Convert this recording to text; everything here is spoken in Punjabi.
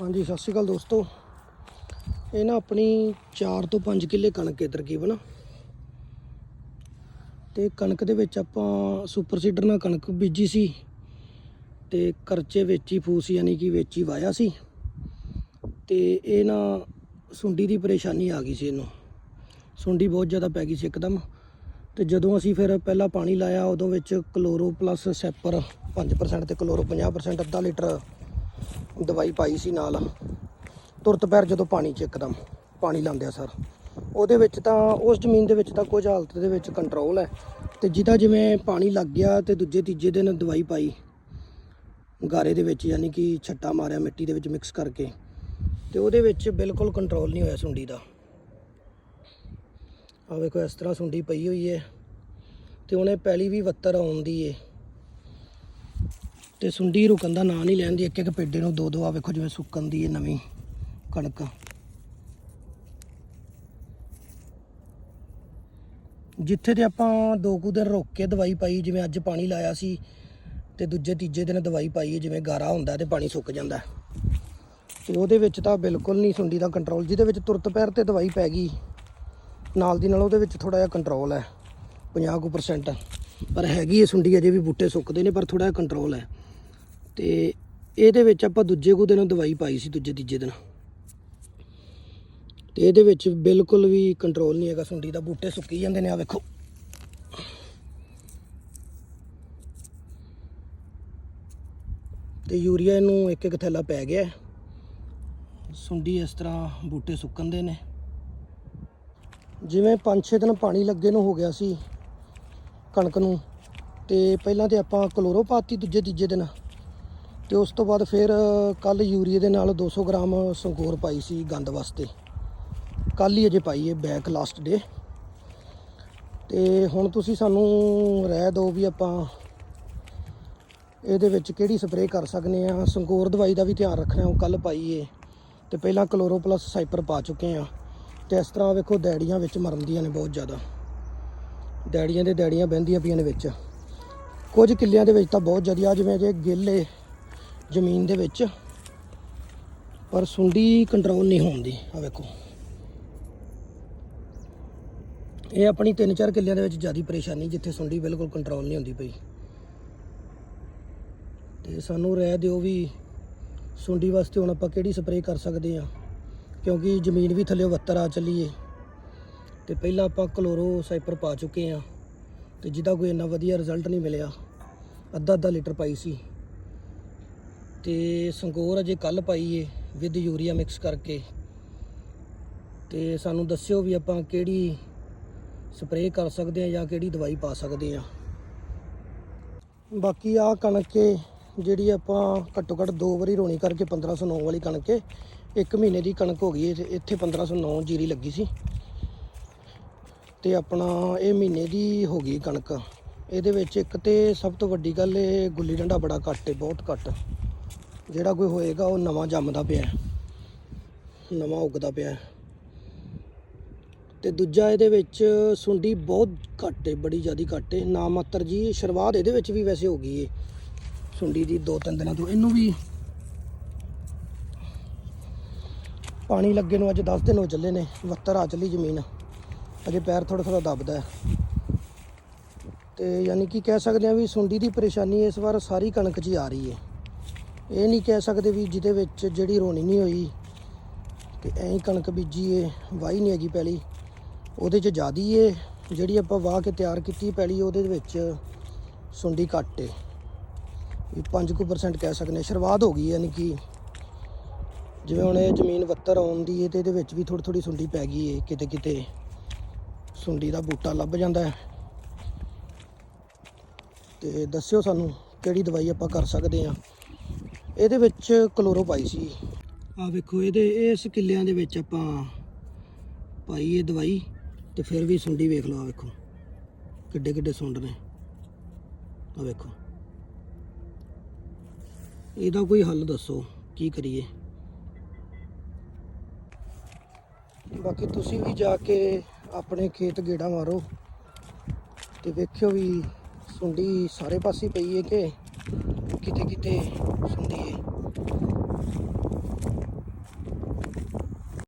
ਹਾਂਜੀ, ਸਤਿ ਸ਼੍ਰੀ ਅਕਾਲ ਦੋਸਤੋ। ਇਹ ਨਾ ਆਪਣੀ 4 ਤੋਂ 5 ਕਿੱਲੇ ਕਣਕ ਹੈ ਤਕਰੀਬਨ। ਤੇ ਕਣਕ ਦੇ ਵਿੱਚ ਆਪਾਂ ਸੁਪਰ ਸੀਡਰ ਨਾਲ ਕਣਕ ਬੀਜੀ ਸੀ ਤੇ ਕਰਚੇ ਵਿੱਚ ਹੀ ਫੂਸ ਯਾਨੀ ਕਿ ਵਿੱਚ ਹੀ ਵਾਇਆ ਸੀ। ਤੇ ਇਹ ਨਾ ਸੁੰਡੀ ਦੀ ਪਰੇਸ਼ਾਨੀ ਆ ਗਈ ਸੀ ਇਹਨੂੰ। ਸੁੰਡੀ ਬਹੁਤ ਜ਼ਿਆਦਾ ਪੈ ਗਈ ਸੀ ਇੱਕਦਮ। ਤੇ ਜਦੋਂ ਅਸੀਂ ਫਿਰ ਪਹਿਲਾਂ ਪਾਣੀ ਲਾਇਆ, ਉਦੋਂ ਵਿੱਚ ਕਲੋਰੋ ਪਲੱਸ ਸੈਪਰ 5% ਤੇ ਕਲੋਰੋ 50% ਅੱਧਾ ਲੀਟਰ ਦਵਾਈ ਪਾਈ ਸੀ ਨਾਲ। ਤੁਰਤ ਪੈਰ ਜਦੋਂ ਪਾਣੀ 'ਚ ਇੱਕਦਮ ਪਾਣੀ ਲਾਉਂਦਿਆ ਸਰ। ਉਹਦੇ ਵਿੱਚ ਤਾਂ, ਉਸ ਜ਼ਮੀਨ ਦੇ ਵਿੱਚ ਤਾਂ ਕੁਝ ਹਾਲਤ ਦੇ ਵਿੱਚ ਕੰਟਰੋਲ ਹੈ। ਤੇ ਜਿਹਦਾ ਜਿਵੇਂ ਪਾਣੀ ਲੱਗ ਗਿਆ ਤੇ ਦੂਜੇ ਤੀਜੇ ਦਿਨ ਦਵਾਈ ਪਾਈ। ਗਾਰੇ ਦੇ ਵਿੱਚ ਯਾਨੀ ਕਿ ਛੱਟਾ ਮਾਰਿਆ ਮਿੱਟੀ ਦੇ ਵਿੱਚ ਮਿਕਸ ਕਰਕੇ। ਤੇ ਉਹਦੇ ਵਿੱਚ ਬਿਲਕੁਲ ਕੰਟਰੋਲ ਨਹੀਂ ਹੋਇਆ ਸੁੰਡੀ ਦਾ। ਆ ਵੇਖੋ, ਇਸ ਤਰ੍ਹਾਂ ਸੁੰਡੀ ਪਈ ਹੋਈ ਹੈ। ਤੇ ਉਹਨੇ ਪਹਿਲੀ ਵੀ ਵੱਤਰ ਆਉਂਦੀ ਏ। ਤੇ ਸੁੰਡੀ ਰੁਕਣ ਦਾ ਨਾਂ ਨਹੀਂ ਲੈਂਦੀ ਇੱਕ ਇੱਕ ਪੇਡੇ ਨੂੰ ਦੋ ਦੋ ਆ ਵੇਖੋ ਜਿਵੇਂ ਸੁੱਕਣ ਦੀ ਇਹ ਨਵੀਂ ਕਣਕ। ਜਿੱਥੇ ਤੇ ਆਪਾਂ ਦੋ ਕੁ ਦਿਨ ਰੁਕ ਕੇ ਦਵਾਈ ਪਾਈ, ਜਿਵੇਂ ਅੱਜ ਪਾਣੀ ਲਾਇਆ ਸੀ, ਤੇ ਦੂਜੇ ਤੀਜੇ ਦਿਨ ਦਵਾਈ ਪਾਈ ਜਿਵੇਂ ਗਾਰਾ ਹੁੰਦਾ ਤੇ ਪਾਣੀ ਸੁੱਕ ਜਾਂਦਾ। ਤੇ ਉਹਦੇ ਵਿੱਚ ਤਾਂ ਬਿਲਕੁਲ ਨਹੀਂ ਸੁੰਡੀ ਦਾ ਕੰਟਰੋਲ ਜਿਹਦੇ ਵਿੱਚ ਤੁਰਤ ਪੈਰ ਤੇ ਦਵਾਈ ਪੈ ਗਈ। ਨਾਲ ਦੀ ਨਾਲ ਉਹਦੇ ਵਿੱਚ ਥੋੜਾ ਜਿਹਾ ਕੰਟਰੋਲ ਹੈ 50 ਕੁ percent ਪਰ ਹੈਗੀ ਹੈ ਸੁੰਡੀ, ਅਜੇ ਵੀ ਬੂਟੇ ਸੁੱਕਦੇ ਨੇ, ਪਰ ਥੋੜਾ ਜਿਹਾ ਕੰਟਰੋਲ ਹੈ। ਤੇ ਇਹਦੇ ਵਿੱਚ ਆਪਾਂ ਦੂਜੇ ਕੁ ਦਿਨ ਦਵਾਈ ਪਾਈ ਸੀ ਦੂਜੇ ਤੀਜੇ ਦਿਨ। ਤੇ ਇਹਦੇ ਵਿੱਚ ਬਿਲਕੁਲ ਵੀ ਕੰਟਰੋਲ ਨਹੀਂ ਹੈਗਾ, ਸੁੰਡੀ ਦਾ ਬੂਟੇ ਸੁੱਕੀ ਜਾਂਦੇ ਨੇ ਆ ਵੇਖੋ। ਤੇ ਯੂਰੀਆ ਇਹਨੂੰ ਇੱਕ ਇੱਕ ਥੈਲਾ ਪੈ ਗਿਆ। ਸੁੰਡੀ ਇਸ ਤਰ੍ਹਾਂ ਬੂਟੇ ਸੁੱਕਣ ਦੇ ਨੇ। ਜਿਵੇਂ 5-6 ਦਿਨ ਪਾਣੀ ਲੱਗੇ ਨੂੰ ਹੋ ਗਿਆ ਸੀ ਕਣਕ ਨੂੰ, ਤੇ ਪਹਿਲਾਂ ਤੇ ਆਪਾਂ ਕਲੋਰੋ ਪਾਤੀ ਦੂਜੇ ਤੀਜੇ ਦਿਨ। ਤੇ ਉਸ ਤੋਂ ਬਾਅਦ ਫਿਰ ਕੱਲ ਯੂਰੀਏ ਦੇ ਨਾਲ 200 ਗ੍ਰਾਮ ਸੰਗੋਰ ਪਾਈ ਸੀ ਗੰਦ ਵਾਸਤੇ। ਕੱਲ ਹੀ ਅਜੇ ਪਾਈ ਹੈ ਬੈਕ ਲਾਸਟ ਡੇ ਤੇ ਹੁਣ ਤੁਸੀਂ ਸਾਨੂੰ ਰਹਿ ਦਿਓ ਵੀ ਆਪਾਂ ਇਹਦੇ ਵਿੱਚ ਕਿਹੜੀ ਸਪਰੇਅ ਕਰ ਸਕਨੇ ਆ ਸੰਗੋਰ ਦਵਾਈ ਦਾ ਵੀ ਧਿਆਨ ਰੱਖਣਾ, ਉਹ ਕੱਲ ਪਾਈ ਏ। ਤੇ ਪਹਿਲਾਂ ਕਲੋਰੋ ਪਲੱਸ ਸਾਈਪਰ ਪਾ ਚੁੱਕੇ ਆ ਤੇ ਇਸ ਤਰ੍ਹਾਂ ਵੇਖੋ ਡੈੜੀਆਂ ਵਿੱਚ ਮਰਨਦੀਆਂ ਨੇ ਬਹੁਤ ਜ਼ਿਆਦਾ। ਡੈੜੀਆਂ ਦੇ ਡੈੜੀਆਂ ਬਹਿੰਦੀਆਂ ਪਈਆਂ ਨੇ ਵਿੱਚ। ਕੁਝ ਕਿੱਲਿਆਂ ਦੇ ਵਿੱਚ ਤਾਂ ਬਹੁਤ ਜ਼ਿਆਦਾ ਜਿਵੇਂ ਜੇ ਗਿੱਲੇ ਜ਼ਮੀਨ ਦੇ ਵਿੱਚ, ਪਰ ਸੁੰਡੀ ਕੰਟਰੋਲ ਨਹੀਂ ਹੁੰਦੀ ਆ ਵੇਖੋ। ਇਹ ਆਪਣੀ 3-4 ਕਿੱਲਿਆਂ ਦੇ ਵਿੱਚ ਜ਼ਿਆਦਾ ਪਰੇਸ਼ਾਨੀ, ਜਿੱਥੇ ਸੁੰਡੀ ਬਿਲਕੁਲ ਕੰਟਰੋਲ ਨਹੀਂ ਹੁੰਦੀ ਪਈ। ਤੇ ਸਾਨੂੰ ਰਹਿ ਦਿਓ ਵੀ ਸੁੰਡੀ ਵਾਸਤੇ ਹੁਣ ਆਪਾਂ ਕਿਹੜੀ ਸਪਰੇਅ ਕਰ ਸਕਦੇ ਆ ਕਿਉਂਕਿ ਜ਼ਮੀਨ ਵੀ ਥੱਲੇ ਵੱਤਰ ਆ ਚੱਲੀ ਏ ਤੇ ਪਹਿਲਾਂ ਆਪਾਂ ਕਲੋਰੋ ਸਾਈਪਰ ਪਾ ਚੁੱਕੇ ਆ ਤੇ ਜਿਹਦਾ ਕੋਈ ਇੰਨਾ ਵਧੀਆ ਰਿਜ਼ਲਟ ਨਹੀਂ ਮਿਲਿਆ। ਅੱਧਾ ਅੱਧਾ ਲੀਟਰ ਪਾਈ ਸੀ। ਤੇ ਸੰਗੋਰ ਅਜੇ ਕੱਲ ਪਾਈ ਏ ਵਿਦ ਯੂਰੀਆ ਮਿਕਸ ਕਰਕੇ। ਤੇ ਸਾਨੂੰ ਦੱਸਿਓ ਵੀ ਆਪਾਂ ਕਿਹੜੀ ਸਪਰੇਅ ਕਰ ਸਕਦੇ ਆ ਜਾਂ ਕਿਹੜੀ ਦਵਾਈ ਪਾ ਸਕਦੇ ਆ ਬਾਕੀ ਆ ਕਣਕ ਜਿਹੜੀ ਆਪਾਂ ਘੱਟੋ ਘੱਟ ਦੋ ਵਾਰੀ ਰੋਣੀ ਕਰਕੇ 1509 ਵਾਲੀ ਕਣਕ ਏ, ਇੱਕ ਮਹੀਨੇ ਦੀ ਕਣਕ ਹੋ ਗਈ ਏ ਤੇ ਇੱਥੇ 1509 ਜੀਰੀ ਲੱਗੀ ਸੀ। ਤੇ ਆਪਣਾ ਇਹ ਮਹੀਨੇ ਦੀ ਹੋ ਗਈ ਕਣਕ। ਇਹਦੇ ਵਿੱਚ ਇੱਕ ਤੇ ਸਭ ਤੋਂ ਵੱਡੀ ਗੱਲ ਇਹ ਗੁੱਲੀ ਡੰਡਾ ਬੜਾ ਘੱਟ ਹੈ ਬਹੁਤ ਘੱਟ। ਜਿਹੜਾ ਕੋਈ ਹੋਏਗਾ ਉਹ ਨਵਾਂ ਜੰਮਦਾ ਪਿਆ ਨਵਾਂ ਉੱਗਦਾ ਪਿਆ ਹੈ। ਤੇ ਦੂਜਾ ਇਹਦੇ ਵਿੱਚ ਸੁੰਡੀ ਬਹੁਤ ਘੱਟ ਏ ਬੜੀ ਜ਼ਿਆਦਾ ਘੱਟ ਏ ਨਾ ਮਾਤਰ ਜੀ, ਸ਼ੁਰੂਆਤ ਇਹਦੇ ਵਿੱਚ ਵੀ ਵੈਸੇ ਹੋ ਗਈ ਏ ਸੁੰਡੀ ਦੀ ਦੋ ਤਿੰਨ ਦਿਨਾਂ ਤੋਂ। ਇਹਨੂੰ ਵੀ ਪਾਣੀ ਲੱਗੇ ਨੂੰ ਅੱਜ 10 ਦਿਨ ਹੋ ਚੱਲੇ ਨੇ। ਵੱਤਰ ਆ ਚੱਲੀ ਜ਼ਮੀਨ। ਅਜੇ ਪੈਰ ਥੋੜਾ ਥੋੜਾ ਦੱਬਦਾ ਹੈ। ਤੇ ਯਾਨੀ ਕਿ ਕਹਿ ਸਕਦੇ ਆ ਵੀ ਸੁੰਡੀ ਦੀ ਪਰੇਸ਼ਾਨੀ ਇਸ ਵਾਰ ਸਾਰੀ ਕਣਕ 'ਚ ਹੀ ਆ ਰਹੀ ਹੈ। ਇਹ ਨਹੀਂ ਕਹਿ ਸਕਦੇ ਵੀ ਜਿਹਦੇ ਵਿੱਚ ਜਿਹੜੀ ਰੋਣੀ ਨਹੀਂ ਹੋਈ ਤੇ ਐਂ ਕਣਕ ਬੀਜੀ ਏ, ਵਾਹੀ ਨਹੀਂ ਹੈਗੀ ਪਹਿਲੀ। ਉਹਦੇ 'ਚ ਜ਼ਿਆਦੀ ਏ, ਜਿਹੜੀ ਆਪਾਂ ਵਾਹ ਕੇ ਤਿਆਰ ਕੀਤੀ ਪਹਿਲੀ, ਉਹਦੇ ਵਿੱਚ ਸੁੰਡੀ ਘੱਟ ਏ। ਵੀ 5% ਕਹਿ ਸਕਦੇ ਹਾਂ। ਸ਼ੁਰੂਆਤ ਹੋ ਗਈ ਯਾਨੀ ਕਿ ਜਿਵੇਂ ਹੁਣ ਇਹ ਜ਼ਮੀਨ ਵੱਤਰ ਆਉਂਦੀ ਏ ਤੇ ਇਹਦੇ ਵਿੱਚ ਵੀ ਥੋੜੀ ਥੋੜੀ ਸੁੰਡੀ ਪੈ ਗਈ ਏ, ਕਿਤੇ ਕਿਤੇ ਸੁੰਡੀ ਦਾ ਬੂਟਾ ਲੱਭ ਜਾਂਦਾ ਹੈ। ਤੇ ਦੱਸਿਓ ਸਾਨੂੰ ਕਿਹੜੀ ਦਵਾਈ ਆਪਾਂ ਕਰ ਸਕਦੇ ਆ ਇਹਦੇ ਵਿੱਚ ਕਲੋਰੋ ਪਾਈ ਸੀ। ਆ ਵੇਖੋ, ਇਹਦੇ, ਇਸ ਕਿੱਲਿਆਂ ਦੇ ਵਿੱਚ ਆਪਾਂ ਪਾਈ ਇਹ ਦਵਾਈ ਤੇ ਫਿਰ ਵੀ ਸੁੰਡੀ ਵੇਖ ਲਓ ਆ ਵੇਖੋ। ਕਿੱਡੇ ਕਿੱਡੇ ਸੁੰਡ ਨੇ। ਆ ਵੇਖੋ। ਇਹਦਾ ਕੋਈ ਹੱਲ ਦੱਸੋ, ਕੀ ਕਰੀਏ? ਬਾਕੀ ਤੁਸੀਂ ਵੀ ਜਾ ਕੇ ਆਪਣੇ ਖੇਤ ਗੇੜਾ ਮਾਰੋ ਤੇ ਵੇਖਿਓ ਵੀ ਸੁੰਡੀ ਸਾਰੇ ਪਾਸੇ ਪਈ ਹੈ ਕਿ किते किते संधी आहे